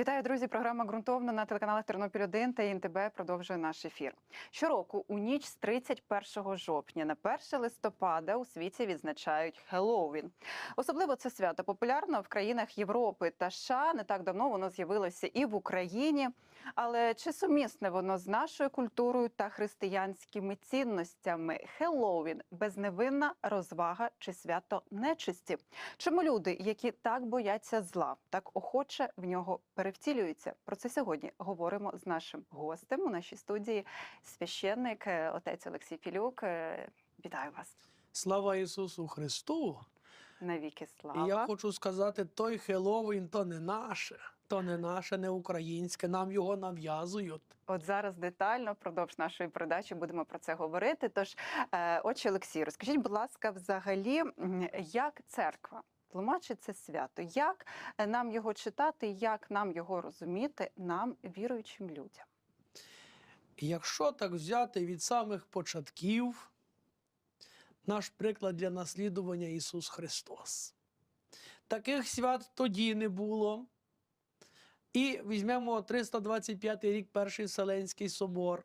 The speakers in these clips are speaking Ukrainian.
Вітаю, друзі! Програма ґрунтовно на телеканалах Тернопіль 1 та ІНТБ продовжує наш ефір. Щороку у ніч з 31 жовтня на 1 листопада у світі відзначають Хеллоуін. Особливо це свято популярно в країнах Європи та США. Не так давно воно з'явилося і в Україні. Але чи сумісне воно з нашою культурою та християнськими цінностями? Хеллоуін безневинна розвага чи свято нечисті? Чому люди, які так бояться зла, так охоче в нього перевтілюються? Про це сьогодні говоримо з нашим гостем у нашій студії. Священник е, отець Олексій Філюк. Е, Вітаю вас Слава Ісусу Христу! навіки І слава. я хочу сказати, той Хеллоуін то не наше, то не наше, не українське. Нам його нав'язують. От зараз детально впродовж нашої передачі будемо про це говорити. Тож, е, отче Олексій, розкажіть, будь ласка, взагалі, як церква тлумачить це свято? Як нам його читати, як нам його розуміти, нам, віруючим людям? Якщо так взяти від самих початків, наш приклад для наслідування Ісус Христос. Таких свят тоді не було. І візьмемо 325 рік Перший Вселенський собор,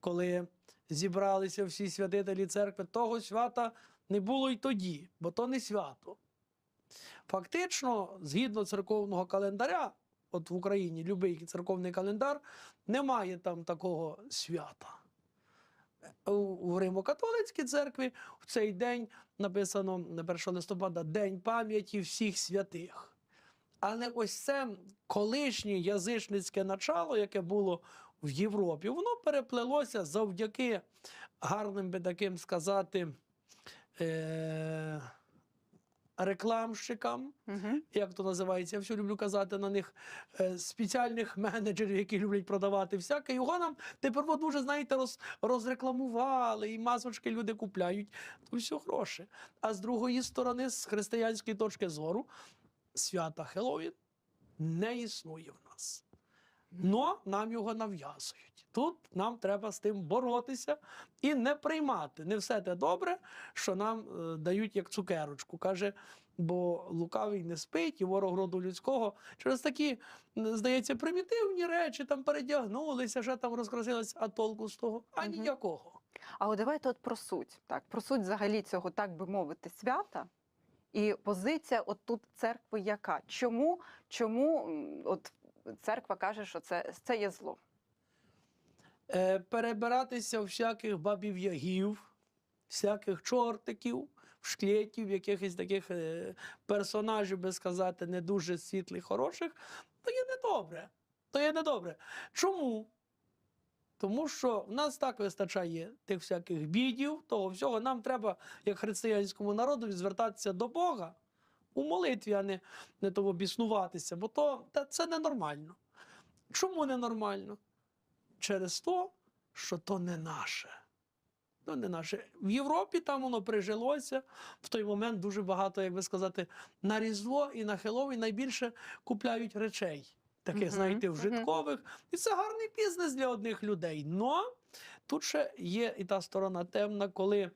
коли зібралися всі святителі церкви. Того свята не було й тоді, бо то не свято. Фактично, згідно церковного календаря, от в Україні будь-який церковний календар, немає там такого свята. У Римо-католицькій церкві в цей день написано на 1 листопада День пам'яті всіх святих. Але ось це колишнє язичницьке начало, яке було в Європі, воно переплелося завдяки гарним би таким сказати. Е- Рекламщикам, Угу. як то називається, я все люблю казати на них е, спеціальних менеджерів, які люблять продавати всяке. Його нам тепер дуже, знаєте, роз, розрекламували, і масочки люди купляють. То все гроші. А з другої сторони, з християнської точки зору, свята Хеллоуін не існує в нас. Но нам його нав'язують. Тут нам треба з тим боротися і не приймати. Не все те добре, що нам е, дають як цукерочку. Каже, бо лукавий не спить, і ворог роду людського. Через такі, здається, примітивні речі там передягнулися, ще там розкрасилися, а толку з того? А Мгм. ніякого. А от давайте от про суть. Так, про суть взагалі цього, так би мовити, свята. І позиція от тут церкви яка? Чому, чому от церква каже, що це, це є зло? е, перебиратися у всяких бабів ягів, всяких чортиків, шклетів, якихось таких е, персонажів, би сказати, не дуже світлих, хороших, то є недобре. То є недобре. Чому? Тому що в нас так вистачає тих всяких бідів, того всього. Нам треба, як християнському народу, звертатися до Бога у молитві, а не, не того біснуватися, бо то, та це ненормально. Чому ненормально? через те, що то не наше. То не наше. В Європі там воно прижилося. В той момент дуже багато, як би сказати, на Різдво і на Хеллоуін найбільше купляють речей. Таких, знаєте, вжиткових. І це гарний бізнес для одних людей. Но тут ще є і та сторона темна, коли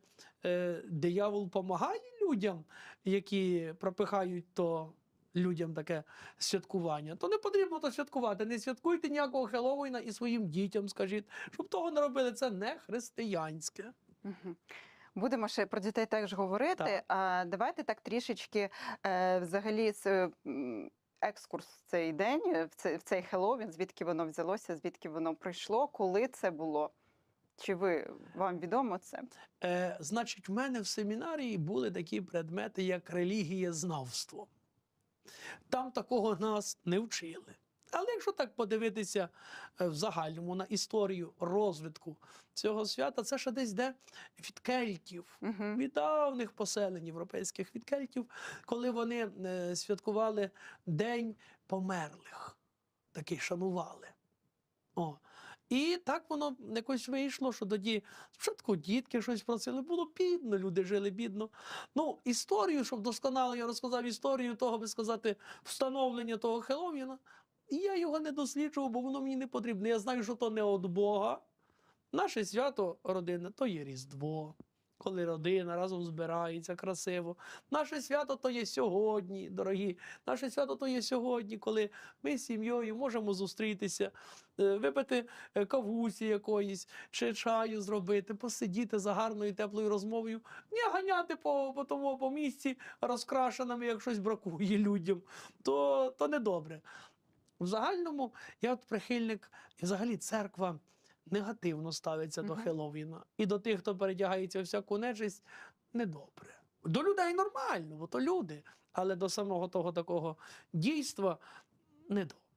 е, диявол допомагає людям, які пропихають то людям таке святкування, то не потрібно то святкувати. Не святкуйте ніякого Хеллоуіна і своїм дітям, скажіть, щоб того не робили. Це не християнське. Будемо ще про дітей теж говорити. Так. А давайте так трішечки е, взагалі Екскурс в цей день, е, в цей, в цей Хеллоуін, звідки воно взялося, звідки воно прийшло, коли це було? Чи ви вам відомо це? Е, значить, в мене в семінарії були такі предмети, як релігієзнавство. Там такого нас не вчили. Але якщо так подивитися е, в загальному на історію розвитку цього свята, це ще десь де від кельтів, Угу. від давних поселень європейських від кельтів, коли вони е, святкували День померлих, такий шанували. О. І так воно якось вийшло, що тоді спочатку дітки щось просили, було бідно, люди жили бідно. Ну, історію, щоб досконало я розказав історію того, би сказати, встановлення того Хеловіна, і я його не досліджував, бо воно мені не потрібно. Я знаю, що то не від Бога. Наше свято родинне то є Різдво. коли родина разом збирається красиво. Наше свято то є сьогодні, дорогі. Наше свято то є сьогодні, коли ми з сім'єю можемо зустрітися, е, випити е, кавусі якоїсь чи чаю зробити, посидіти за гарною теплою розмовою, не ганяти по, по тому по місці розкрашеними, як щось бракує людям, то, то не В загальному я от прихильник, і взагалі церква негативно ставиться до Хеловіна. І до тих, хто передягається всяку нечисть, недобре. До людей нормально, бо то люди. Але до самого того такого дійства недобре.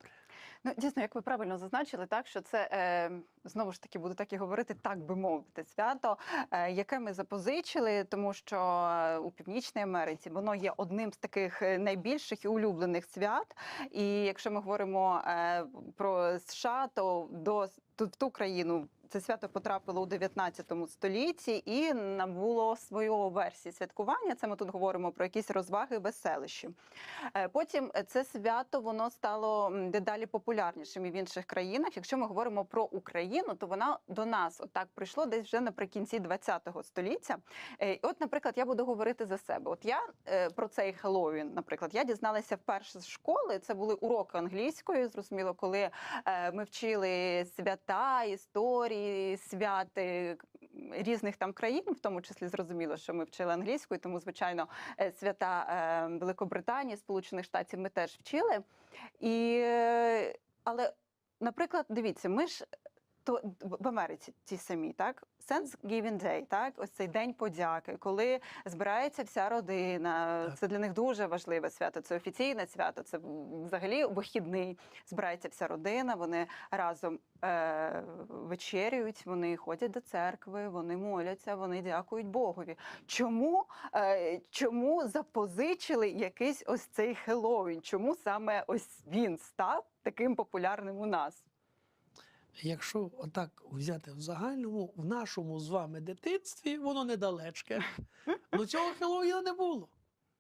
Ну, дійсно, як ви правильно зазначили, так що це е, знову ж таки буду так і говорити, так би мовити, свято, е, яке ми запозичили, тому що е, у Північній Америці воно є одним з таких е, найбільших і улюблених свят. І якщо ми говоримо е, про США, то до ту, ту країну. Це свято потрапило у 19 столітті і набуло свою версію святкування. Це ми тут говоримо про якісь розваги, веселищі. Е, Потім це свято воно стало дедалі популярнішим і в інших країнах. Якщо ми говоримо про Україну, то вона до нас отак прийшло десь вже наприкінці 20-го століття. Е, От, наприклад, я буду говорити за себе. От я е, про цей Хеллоуін, наприклад, я дізналася вперше з школи. Це були уроки англійської. Зрозуміло, коли ми вчили свята, історії, святи різних там країн, в тому числі зрозуміло, що ми вчили англійську, тому звичайно е, свята е, Великобританії, Сполучених Штатів ми теж вчили. І, але, наприклад, дивіться, ми ж то в Америці ті самі, так? Thanksgiving Day, так, ось цей день подяки, коли збирається вся родина. Так. Це для них дуже важливе свято. Це офіційне свято, це взагалі вихідний. Збирається вся родина, вони разом е- вечерюють, вони ходять до церкви, вони моляться, вони дякують Богові. Чому, е- чому запозичили якийсь ось цей Хеллоуін? Чому саме ось він став таким популярним у нас? Якщо отак взяти в загальному, в нашому з вами дитинстві воно недалечке. Ну цього Хеллоуіна не було.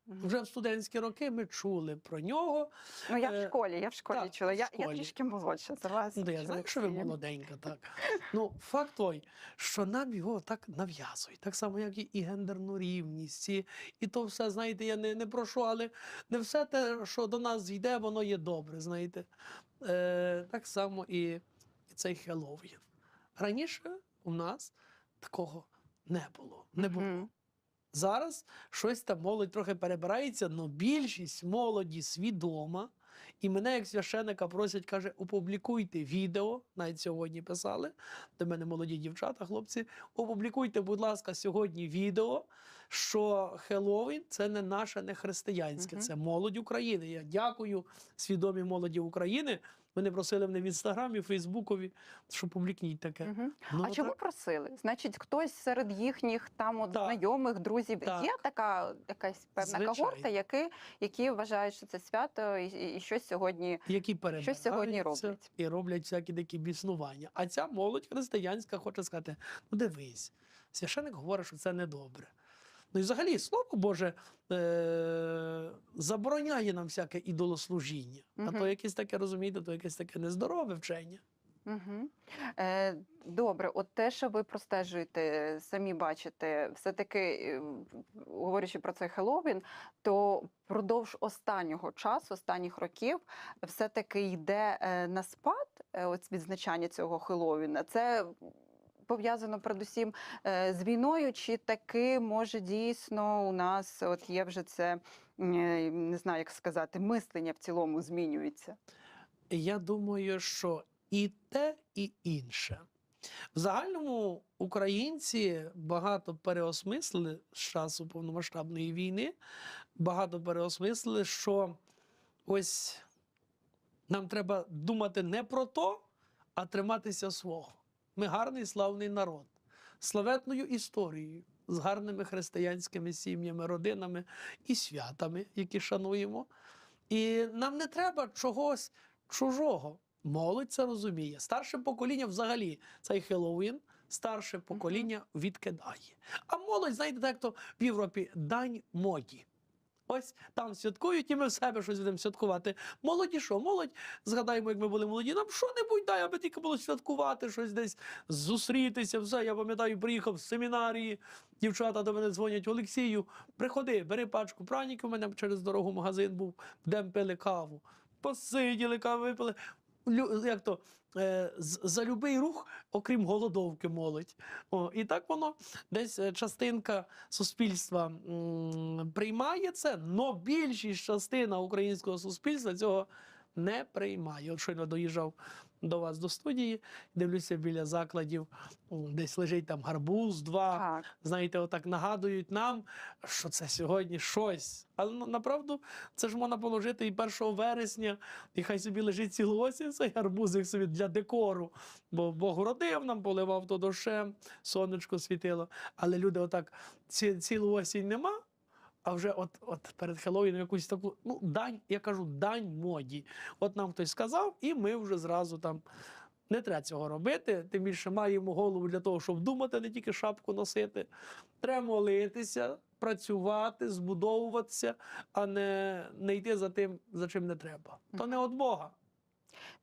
Вже в студентські роки ми чули про нього. Ну, я в Е, школі, я в школі так, чула. в Я, я трішки молодша за вас. Ну, я знаю, що ви молоденька, так. Ну, факт той, що нам його так нав'язують, так само, як і, і гендерну рівність, і, і то все, знаєте, я не, не прошу, але не все те, що до нас йде, воно є добре, знаєте. Е, так само і, і цей Хеллоуін. Раніше у нас такого не було. Не було. Мгм. Зараз щось там молодь трохи перебирається, але більшість молоді свідома. І мене, як священика, просять, каже, опублікуйте відео, навіть сьогодні писали. До мене молоді дівчата, хлопці, опублікуйте, будь ласка, сьогодні відео, що Хеллоуін це не наше, не християнське, це молодь України. Я дякую свідомій молоді України. Вони просили мене в інстаграмі, в Фейсбукові, що публікніть таке. Мгм. Ну, а чому так. просили? Значить, хтось серед їхніх там от Так. знайомих, друзів Так. є така якась певна Звичайно. когорта, які, які вважають, що це свято і, і, щось сьогодні. які перебираються Що сьогодні роблять? і роблять всякі такі біснування. А ця молодь християнська хоче сказати: ну дивись, священик говорить, що це недобре. Ну і взагалі, слово Боже е- забороняє нам всяке ідолослужіння. А то якесь таке, розумієте, то якесь таке нездорове вчення. Угу. Е, добре, от те, що ви простежуєте, самі бачите, все-таки, е, говорячи про цей Хеллоуін, то впродовж останнього часу, останніх років, все-таки йде е, на спад е, от відзначання цього Хеллоуіна. Це пов'язано передусім е, з війною, чи таки може дійсно у нас от є вже це, е, не знаю, як сказати, мислення в цілому змінюється? Я думаю, що і те, і інше. В загальному українці багато переосмислили з часу повномасштабної війни, багато переосмислили, що ось нам треба думати не про то, а триматися свого. Ми гарний славний народ, з славетною історією, з гарними християнськими сім'ями, родинами і святами, які шануємо. І нам не треба чогось чужого. Молодь це розуміє. Старше покоління взагалі цей Хеллоуін старше покоління відкидає. А молодь, знаєте, так то в Європі дань моді. Ось там святкують, і ми в себе щось будемо святкувати. Молоді що? Молодь, згадаємо, як ми були молоді, нам що-небудь дай, аби тільки було святкувати, щось десь зустрітися. Все, я пам'ятаю, приїхав з семінарії. Дівчата до мене дзвонять Олексію. Приходи, бери пачку праніків. У мене через дорогу магазин був, де пили каву. Посиділи, каву випили. Як то, е, за любий рух, окрім голодовки, молодь. О, і так воно десь е, частинка суспільства м, приймає це, але більшість частина українського суспільства цього не приймає. От щойно доїжджав до вас до студії, дивлюся біля закладів, десь лежить там гарбуз, два. Так. Знаєте, отак нагадують нам, що це сьогодні щось. Але ну, направду це ж можна положити і 1 вересня, і хай собі лежить цілу осінь цей гарбузик собі для декору. Бо Бог родив нам, поливав то дощем, сонечко світило. Але люди отак ці, цілу осінь нема. А вже от, от перед Хеллоуіном якусь таку, ну, дань, я кажу, дань моді. От нам хтось сказав, і ми вже зразу там не треба цього робити. Тим більше маємо голову для того, щоб думати, не тільки шапку носити. Треба молитися, працювати, збудовуватися, а не, не йти за тим, за чим не треба. То не від Бога.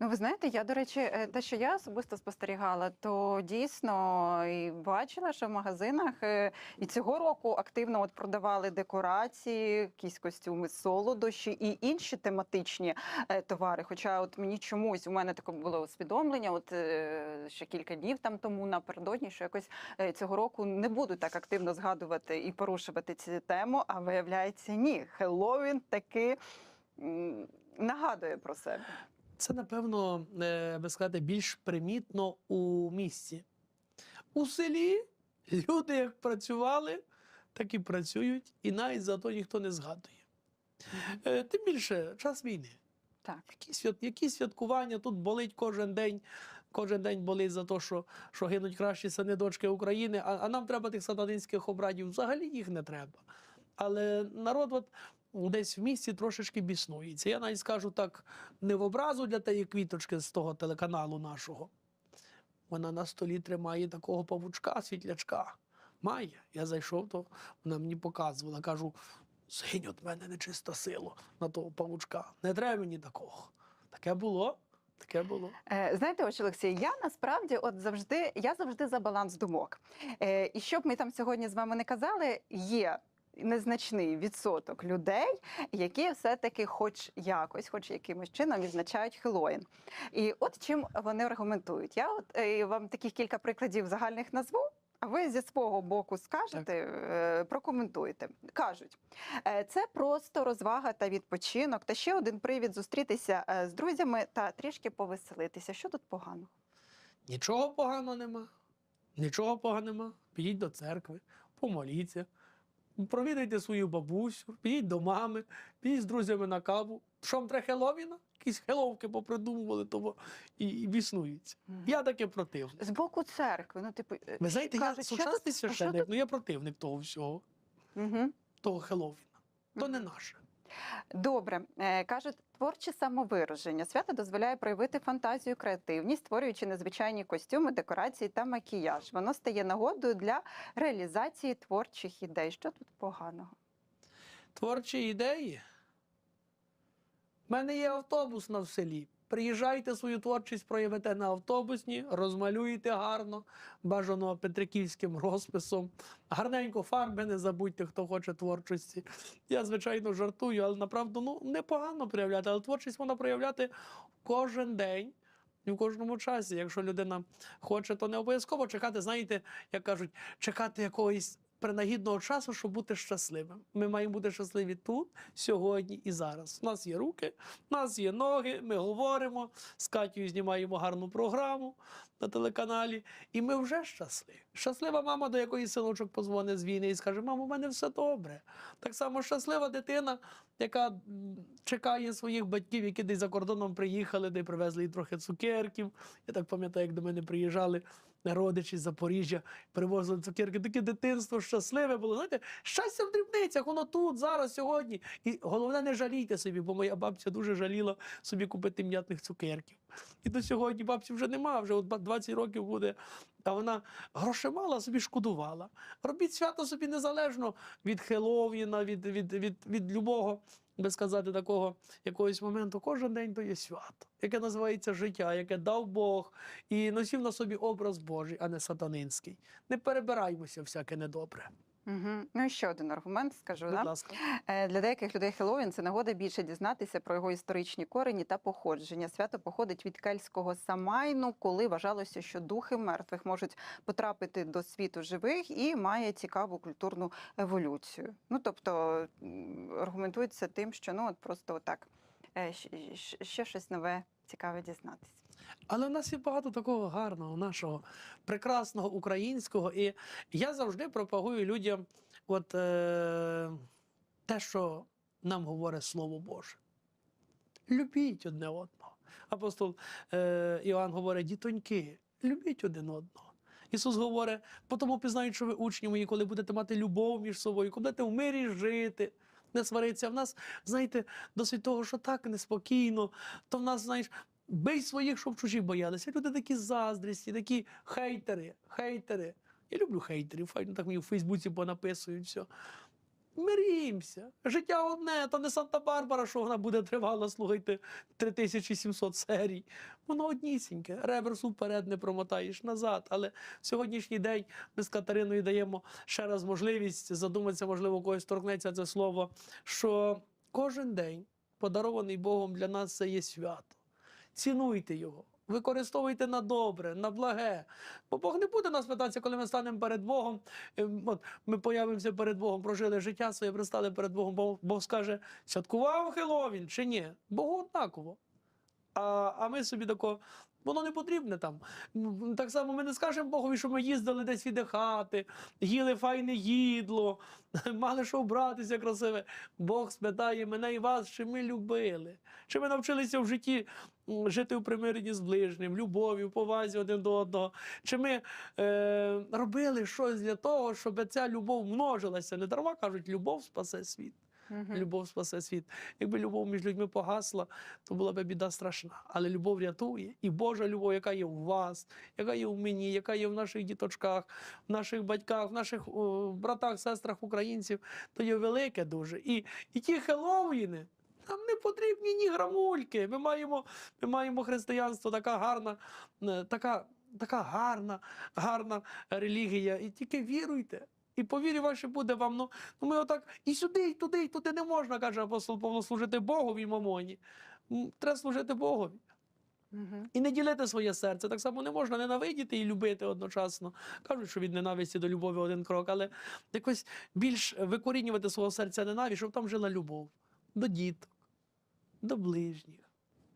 Ну, ви знаєте, я, до речі, е, те, що я особисто спостерігала, то дійсно і бачила, що в магазинах е, і цього року активно от продавали декорації, якісь костюми, солодощі і інші тематичні е, товари. Хоча, от мені чомусь у мене таке було усвідомлення, от ще кілька днів там тому напередодні, що якось цього року не буду так активно згадувати і порушувати цю тему. А виявляється, ні, Хеллоуін таки нагадує про себе. Це, напевно, е, би сказати, більш примітно у місті. У селі люди як працювали, так і працюють, і навіть за то ніхто не згадує. Е, Тим більше час війни. Так. Які, свят, які святкування тут болить кожен день. Кожен день болить за те, що, що гинуть кращі сини дочки України, а, а нам треба тих сатанинських обрадів. Взагалі їх не треба. Але народ от десь в місті трошечки біснується. Я навіть скажу так, не в образу для тієї квіточки з того телеканалу нашого. Вона на столі тримає такого павучка, світлячка. Має. Я зайшов, то вона мені показувала. Кажу, згинь від мене нечиста сила на того павучка. Не треба мені такого. Таке було. Таке було. Е, Знаєте, ось Олексій, я насправді от завжди я завжди за баланс думок. Е, І щоб ми там сьогодні з вами не казали, є. Незначний відсоток людей, які все-таки, хоч якось, хоч якимось чином відзначають Хеллоїн. І от чим вони аргументують. Я от е, вам таких кілька прикладів загальних назву. А ви зі свого боку скажете, е, прокоментуєте. Кажуть, е, це просто розвага та відпочинок, та ще один привід зустрітися з друзями та трішки повеселитися. Що тут поганого? Нічого поганого нема. Нічого поганого нема. Підіть до церкви, помоліться, провідайте свою бабусю, підіть до мами, підіть з друзями на каву. Що вам треба Хеловіна? Якісь хеловки попридумували того і, і біснуються. Я таке противник. З боку церкви, ну типу, е, Ви знаєте, я кажуть, я сучасний священник, ну я противник того всього, Угу. того Хеловіна. То не наше. Добре, Е, кажуть, творче самовираження. Свято дозволяє проявити фантазію, креативність, створюючи незвичайні костюми, декорації та макіяж. Воно стає нагодою для реалізації творчих ідей. Що тут поганого? Творчі ідеї. У мене є автобус на в селі. Приїжджайте свою творчість, проявите на автобусні, розмалюєте гарно, бажано петриківським розписом. Гарненько фарби не забудьте, хто хоче творчості. Я, звичайно, жартую, але направду ну, непогано проявляти. Але творчість можна проявляти кожен день. І в кожному часі, якщо людина хоче, то не обов'язково чекати, знаєте, як кажуть, чекати якогось принагідного часу, щоб бути щасливим. Ми маємо бути щасливі тут, сьогодні і зараз. У нас є руки, у нас є ноги, ми говоримо, з Катєю знімаємо гарну програму на телеканалі, і ми вже щасливі. Щаслива мама, до якої синочок позвонить з війни і скаже: Мамо, у мене все добре. Так само щаслива дитина, яка чекає своїх батьків, які десь за кордоном приїхали, де привезли їй трохи цукерків. Я так пам'ятаю, як до мене приїжджали родичі з Запоріжжя привозили цукерки. Таке дитинство щасливе було. Знаєте, щастя в дрібницях, воно тут, зараз, сьогодні. І головне, не жалійте собі, бо моя бабця дуже жаліла собі купити м'ятних цукерків. І до сьогодні бабці вже нема, вже от 20 років буде. А вона грошей мала, собі шкодувала. Робіть свято собі незалежно від Хеловіна, від, від, від, від любого, би сказати, такого якогось моменту. Кожен день то є свято, яке називається життя, яке дав Бог і носів на собі образ Божий, а не сатанинський. Не перебираймося всяке недобре. Угу. Ну і ще один аргумент скажу. Будь Да? ласка. Е, Для деяких людей Хеллоуін – це нагода більше дізнатися про його історичні корені та походження. Свято походить від кельтського Самайну, коли вважалося, що духи мертвих можуть потрапити до світу живих і має цікаву культурну еволюцію. Ну тобто аргументується тим, що ну от просто так ще щось нове цікаве дізнатися. Але в нас є багато такого гарного, нашого прекрасного українського. І я завжди пропагую людям от, е, те, що нам говорить Слово Боже. Любіть одне одного. Апостол е, Іоанн говорить: дітоньки, любіть один одного. Ісус говорить, тому пізнають, що ви учні мої, коли будете мати любов між собою, коли будете в мирі жити, не сваритися. В нас, знаєте, досить того, що так неспокійно, то в нас, знаєш, бий своїх, щоб чужі боялися. Люди такі заздрісті, такі хейтери, хейтери. Я люблю хейтерів, файно так мені в Фейсбуці понаписують все. Мирімося. Життя одне, то не Санта-Барбара, що вона буде тривала, слухайте, 3700 серій. Воно однісіньке. Реверсу вперед не промотаєш назад. Але сьогоднішній день ми з Катериною даємо ще раз можливість задуматися, можливо, когось торкнеться це слово, що кожен день, подарований Богом для нас, це є свято. Цінуйте його. Використовуйте на добре, на благе. Бо Бог не буде нас питатися, коли ми станемо перед Богом. е, От ми появимося перед Богом, прожили життя своє, пристали перед Богом. Бог, Бог скаже, святкував Хеловін чи ні? Богу однаково. А, а ми собі тако, воно не потрібне там. Так само ми не скажемо Богові, що ми їздили десь віддихати, їли файне їдло, мали що вбратися красиве. Бог спитає мене і вас, чи ми любили, чи ми навчилися в житті жити в примиренні з ближнім, любові, в повазі один до одного. Чи ми е, робили щось для того, щоб ця любов множилася? Не дарма кажуть, любов спасе світ. Любов спасе світ. Якби любов між людьми погасла, то була б біда страшна. Але любов рятує. І Божа любов, яка є в вас, яка є в мені, яка є в наших діточках, в наших батьках, в наших о, братах, сестрах українців, то є велике дуже. І, і ті Хеллоуіни, нам не потрібні ні грамульки. Ми маємо, ми маємо християнство, така гарна, е, така, така гарна, гарна релігія. І тільки віруйте. І по вірі вашій буде вам. Ну, ну ми отак і сюди, і туди, і туди не можна, каже апостол Павло, служити Богові мамоні. Треба служити Богові. Мгм. І не ділити своє серце. Так само не можна ненавидіти і любити одночасно. Кажуть, що від ненависті до любові один крок, але якось більш викорінювати свого серця ненависть, щоб там жила любов до діток, до ближніх,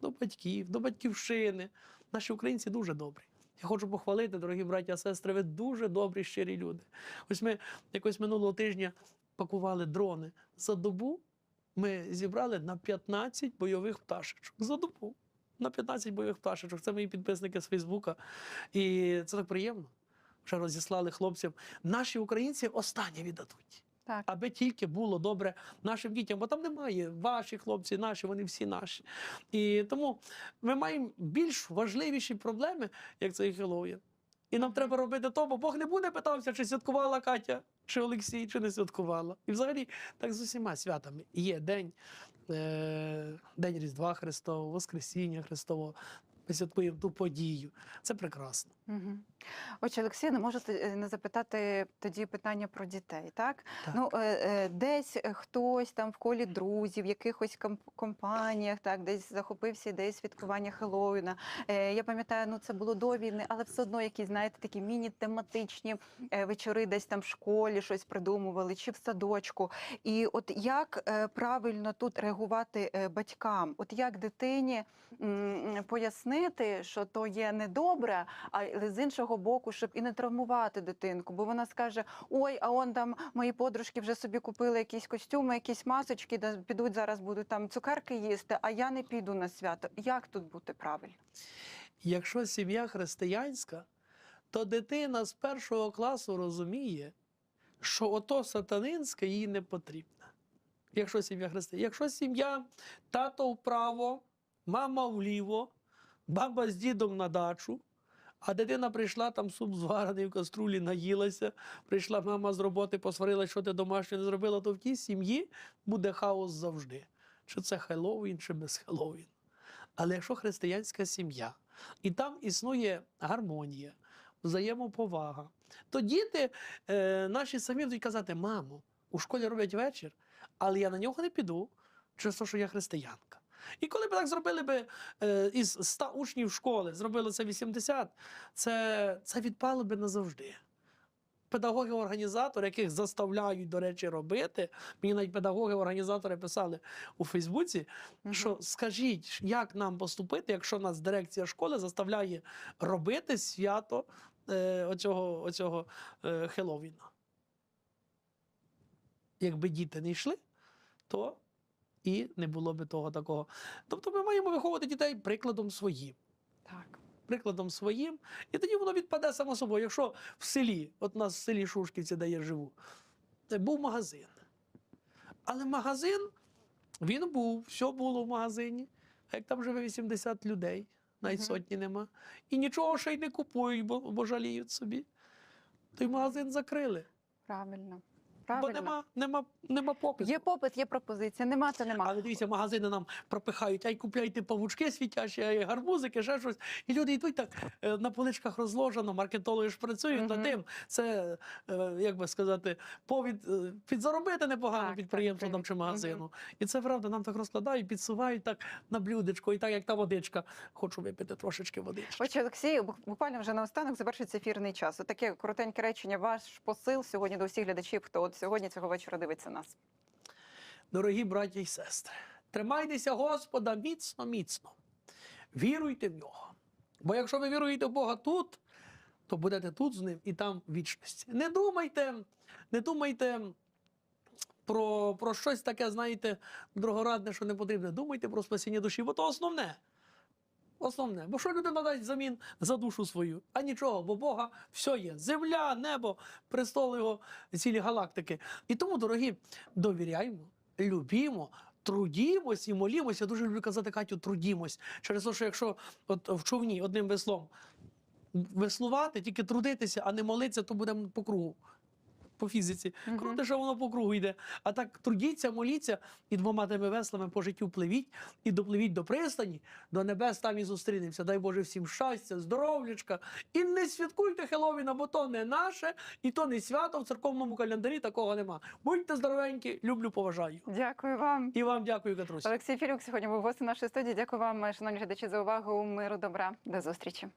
до батьків, до батьківщини. Наші українці дуже добрі. Я хочу похвалити, дорогі браті і сестри, ви дуже добрі, щирі люди. Ось ми якось минулого тижня пакували дрони. За добу ми зібрали на 15 бойових пташечок. За добу на 15 бойових пташечок. Це мої підписники з Фейсбука. І це так приємно. Вже розіслали хлопцям. Наші українці останнє віддадуть. Так. Аби тільки було добре нашим дітям, бо там немає ваші хлопці, наші, вони всі наші. І тому ми маємо більш важливіші проблеми, як цей Хеллоуін. І нам треба робити то, бо Бог не буде питався, чи святкувала Катя, чи Олексій, чи не святкувала. І взагалі так з усіма святами. Є день, е, День Різдва Христового, Воскресіння Христового. Святкуємо ту подію. Це прекрасно. Мгм. Отже, Олексій, не можете е, не запитати тоді питання про дітей, так? Так. Ну, е, е, десь хтось там в колі друзів, в якихось комп- компаніях, так, десь захопився ідеєю святкування Хеллоуіна. Я пам'ятаю, ну це було до війни, але все одно якісь, знаєте, такі міні-тематичні вечори десь там в школі щось придумували, чи в садочку. І от як правильно тут реагувати батькам? От як дитині м, пояснити, що то є недобре, але з іншого боку, щоб і не травмувати дитинку, бо вона скаже: Ой, а он там мої подружки вже собі купили якісь костюми, якісь масочки, да підуть зараз будуть там цукерки їсти, а я не піду на свято. Як тут бути правильно? Якщо сім'я християнська, то дитина з першого класу розуміє, що ото сатанинське їй не потрібно. Якщо сім'я християн. Якщо сім'я тато вправо, мама вліво, баба з дідом на дачу, а дитина прийшла, там суп зварений в каструлі, наїлася, прийшла мама з роботи, посварила, що ти домашнє не зробила, то в тій сім'ї буде хаос завжди. Чи це Хеллоуін, чи без Хеллоуін. Але якщо християнська сім'я, і там існує гармонія, взаємоповага, то діти е, наші самі будуть казати: мамо, у школі роблять вечір, але я на нього не піду, через те, що я християнка. І коли б так зробили би е, із 100 учнів школи, зробили це 80, це, це відпало би назавжди. Педагоги-організатори, яких заставляють, до речі, робити. Мені навіть педагоги-організатори писали у Фейсбуці, що скажіть, як нам поступити, якщо нас дирекція школи заставляє робити свято е, оцього, оцього е, Хеллоуіна. Якби діти не йшли, то і не було би того такого. Тобто ми маємо виховувати дітей прикладом своїм. Так. Прикладом своїм, і тоді воно відпаде само собою. Якщо в селі, от у нас в селі Шушківці, де я живу, був магазин. Але магазин, він був, все було в магазині. А як там живе 80 людей, навіть Мгм. сотні нема. І нічого ще й не купують, бо, бо жаліють собі. Той магазин закрили. Правильно. Бо нема, нема, нема попиту. Є попит, є пропозиція. Нема, то нема. Але дивіться, магазини нам пропихають, ай купляйте павучки світячі, ай гарбузики, ще щось. І люди йдуть так е, на поличках розложено, маркетологи ж працюють над тим. Це, е, як би сказати, повід е, підзаробити непогано так, там чи магазину. І це правда, нам так розкладають, підсувають так на блюдечко, і так як та водичка. Хочу випити трошечки водички. Отже, Олексію, буквально вже наостанок завершується ефірний час. Таке коротеньке речення. Ваш посил сьогодні до всіх глядачів, хто от сьогодні цього вечора дивиться нас. Дорогі браті і сестри, тримайтеся Господа міцно, міцно. Віруйте в нього. Бо якщо ви віруєте в Бога тут, то будете тут з ним і там вічності. Не думайте, не думайте про, про щось таке, знаєте, дорогорадне, що не потрібне. Думайте про спасіння душі, бо то основне. Основне. Бо що людина дасть взамін за душу свою? А нічого, бо Бога все є. Земля, небо, престол його, цілі галактики. І тому, дорогі, довіряємо, любімо, трудімось і молімось. Я дуже люблю казати Катю, трудімось. Через те, що якщо от в човні одним веслом веслувати, тільки трудитися, а не молитися, то будемо по кругу. По фізиці. Мгм. Круто, що воно по кругу йде. А так трудіться, моліться і двома тими веслами по життю пливіть і допливіть до пристані, до небес там і зустрінемося. Дай Боже всім щастя, здоров'ячка. І не святкуйте Хеловіна, бо то не наше, і то не свято в церковному календарі такого нема. Будьте здоровенькі, люблю, поважаю. Дякую вам. І вам дякую, Катрусь. Олексій Філюк сьогодні був гостем нашої студії. Дякую вам, шановні глядачі, за увагу. Миру добра. До зустрічі.